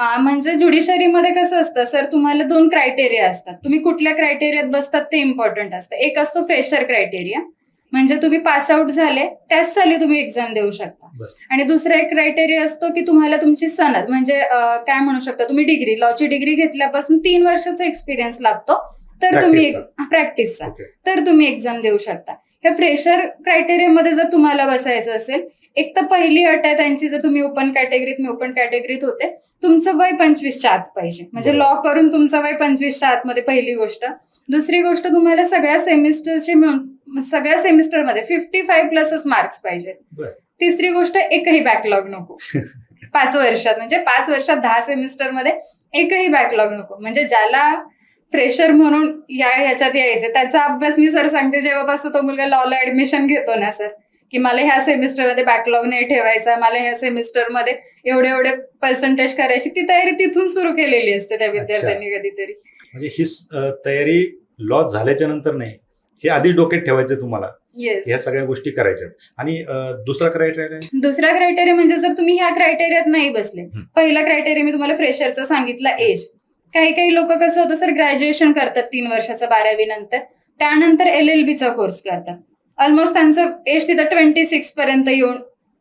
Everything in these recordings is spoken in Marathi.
म्हणजे ज्युडिशरीमध्ये कसं असतं सर तुम्हाला दोन क्रायटेरिया असतात. तुम्ही कुठल्या क्रायटेरियात बसतात ते इम्पॉर्टंट असतं. एक असतो फ्रेशर क्रायटेरिया म्हणजे तुम्ही पास आउट झाले त्याच साली तुम्ही एक्झाम देऊ शकता. आणि दुसरा एक क्रायटेरिया असतो की तुम्हाला तुमची सनद म्हणजे काय म्हणू शकता तुम्ही डिग्री लॉची डिग्री घेतल्यापासून तीन वर्षाचा एक्सपिरियन्स लागतो तर तुम्ही प्रॅक्टिसचा तर तुम्ही एक्झाम देऊ शकता. ह्या फ्रेशर क्रायटेरियामध्ये जर तुम्हाला बसायचं असेल एक तर पहिली अट आहे त्यांची जर तुम्ही ओपन कॅटेगरीत मी ओपन कॅटेगरीत होते. तुमचं वय पंचवीसच्या आत पाहिजे. म्हणजे. लॉ करून तुमचं वय पंचवीसच्या आतमध्ये पहिली गोष्ट. दुसरी गोष्ट तुम्हाला सगळ्या सेमिस्टरचे मिळून सगळ्या सेमिस्टरमध्ये फिफ्टी फाईव्ह प्लसच मार्क्स पाहिजेत बरं. तिसरी गोष्ट एकही बॅकलॉग नको. पाच वर्षात म्हणजे पाच वर्षात दहा सेमिस्टरमध्ये एकही बॅकलॉग नको. म्हणजे ज्याला फ्रेशर म्हणून या ह्याच्यात यायचे त्याचा अभ्यास मी सर सांगते जेव्हापासून तो मुलगा लॉला ऍडमिशन घेतो ना सर की मला ह्या सेमिस्टरमध्ये बॅकलॉग नाही ठेवायचा मला ह्या सेमिस्टरमध्ये एवढे एवढे पर्सेंटेज करायची ती तयारी तिथून सुरू केलेली असते त्या विद्यार्थ्यांनी कधीतरी. म्हणजे ही तयारी लॉस झाल्याच्यानंतर नाही हे आधी डोक्यात ठेवायचं तुम्हाला. येस ह्या सगळ्या गोष्टी करायच्या. आणि दुसरा क्रायटेरिया दुसरा क्रायटेरिया म्हणजे जर तुम्ही ह्या क्रायटेरियात नाही बसले. पहिला क्रायटेरिया मी तुम्हाला फ्रेशरचा सांगितला एज काही काही लोक कसं होतं सर ग्रॅज्युएशन करतात तीन वर्षाचं बारावी नंतर त्यानंतर एल एल बीचा कोर्स करतात. ऑलमोस्ट त्यांचं एज तिथं ट्वेंटी सिक्स पर्यंत येऊन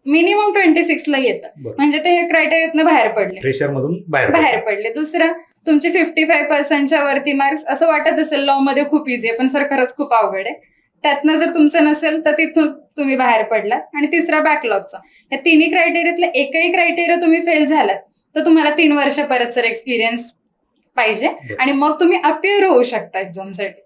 मिनिमम ट्वेंटी सिक्सला येतं. बरं. म्हणजे ते हे क्रायटेरियातनं बाहेर पडले. प्रेशर मधून बाहेर बाहेर पडले. दुसरं तुमचे फिफ्टी फाईव्ह पर्सेंटच्या वरती मार्क्स असं वाटत असेल लॉ मध्ये खूप इझी आहे पण सर खरंच खूप अवघड आहे. त्यातनं जर तुमचं नसेल तर तिथून तुम्ही बाहेर पडला. आणि तिसरा बॅकलॉगचा या तिन्ही क्रायटेरियातलं एकही क्रायटेरिया तुम्ही फेल झालात तर तुम्हाला तीन वर्ष परत सर एक्सपिरियन्स पाहिजे. बरं. आणि मग तुम्ही अपिअर होऊ शकता एक्झामसाठी